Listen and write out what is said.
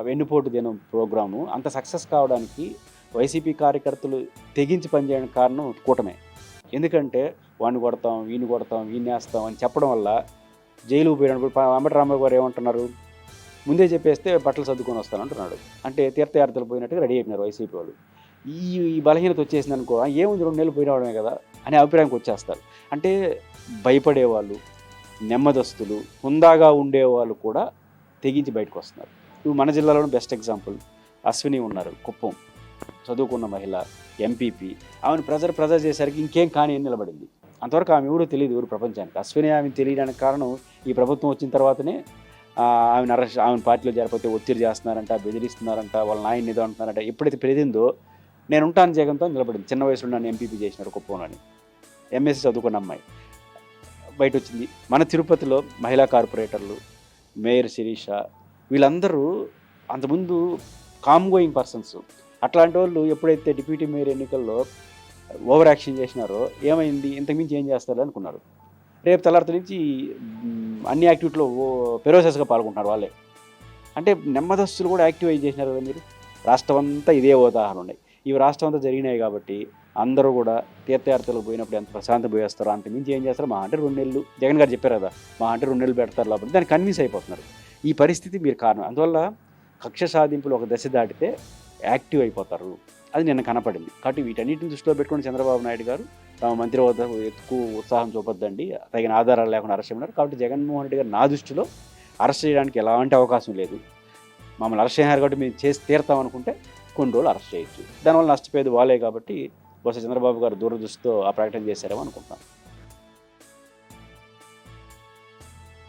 వెన్నుపోటు దినం ప్రోగ్రాము. అంత సక్సెస్ కావడానికి వైసీపీ కార్యకర్తలు తెగించి పనిచేయడానికి కారణం కూటమే. ఎందుకంటే వాడిని కొడతాం వీని కొడతాం వీని వేస్తాం అని చెప్పడం వల్ల జైలు పోయినప్పుడు ప- అంబటి గారు ఏమంటున్నారు? ముందే చెప్పేస్తే బట్టలు సర్దుకొని వస్తాను అంటున్నాడు అంటే తీర్థయాత్రలు పోయినట్టుగా రెడీ అయిపోయినారు వైసీపీ వాళ్ళు. ఈ ఈ బలహీనత వచ్చేసింది అనుకో ఏముంది రెండు నెలలు పోయినవడమే కదా అనే అభిప్రాయానికి వచ్చేస్తారు. అంటే భయపడేవాళ్ళు నెమ్మదస్తులు హుందాగా ఉండేవాళ్ళు కూడా తెగించి బయటకు వస్తున్నారు. నువ్వు మన జిల్లాలోనే బెస్ట్ ఎగ్జాంపుల్ అశ్విని ఉన్నారు కుప్పం. చదువుకున్న మహిళ ఎంపీపీ ఆమెను ప్రెజర్ ప్రెజర్ చేసరికి ఇంకేం కాని అని నిలబడింది. అంతవరకు ఆమె ఎవరో తెలియదు ఎవరు ప్రపంచానికి. అశ్విని ఆమె తెలియడానికి కారణం ఈ ప్రభుత్వం వచ్చిన తర్వాతనే ఆమెను అరెస్ట్ ఆమెను పార్టీలో జరిపోతే ఒత్తిడి చేస్తున్నారంట బెదిరిస్తున్నారంట వాళ్ళ నాయన్ని ఏదో అంటున్నారంట. ఎప్పుడైతే పెరిగిందో నేను ఉంటాను జగన్తో నిలబడింది. చిన్న వయసులో నన్ను ఎంపీపీ చేసినారు కుప్పం అని ఎంఎస్సీ చదువుకున్న అమ్మాయి. బయట వచ్చింది మన తిరుపతిలో మహిళా కార్పొరేటర్లు మేయర్ శిరీష వీళ్ళందరూ అంతకుముందు కామ్ గోయింగ్ పర్సన్స్ అట్లాంటి వాళ్ళు ఎప్పుడైతే డిప్యూటీ మేయర్ ఎన్నికల్లో ఓవర్ యాక్షన్ చేసినారో ఏమైంది? ఇంతకుమించి ఏం చేస్తారు అనుకున్నారు. రేపు తెల్లారితో నుంచి అన్ని యాక్టివిటీలో పెరోసెస్గా పాల్గొంటున్నారు వాళ్ళే. అంటే నెమ్మదస్తులు కూడా యాక్టివ్ చేసినారు కదా మీరు? రాష్ట్రం అంతా ఇదే ఉదాహరణ ఉన్నాయి. ఇవి రాష్ట్రం అంతా జరిగినాయి కాబట్టి అందరూ కూడా తీర్థయాత్రలకు పోయినప్పుడు ఎంత ప్రశాంతం పోయేస్తారో అంత మించి ఏం చేస్తారు? మా అంటే రెండు నెలలు. జగన్ గారు చెప్పారు కదా మా అంటే రెండు నెలలు పెడతారు కాబట్టి దాన్ని కన్విన్స్ అయిపోతున్నారు. ఈ పరిస్థితి మీరు కారణం. అందువల్ల కక్ష సాధింపులు ఒక దశ దాటితే యాక్టివ్ అయిపోతారు. అది నిన్న కనపడింది. కాబట్టి వీటన్నిటిని దృష్టిలో పెట్టుకుని చంద్రబాబు నాయుడు గారు తమ మంత్రి వద్ద ఎక్కువ ఉత్సాహం చూపొద్దండి. తగిన ఆధారాలు లేకుండా అరెస్ట్ చేయమన్నారు. కాబట్టి జగన్మోహన్ రెడ్డి గారు నా దృష్టిలో అరెస్ట్ చేయడానికి ఎలాంటి అవకాశం లేదు. మమ్మల్ని అరెస్ట్ చేయారు కాబట్టి మేము చేసి తీరుతాం అనుకుంటే కొన్ని రోజులు అరెస్ట్ చేయొచ్చు. దానివల్ల నష్టపోయేది వాళ్ళే కాబట్టి బహుశా చంద్రబాబు గారు దూరదృష్టితో ఆ ప్రకటన చేశారేమో అనుకుంటాను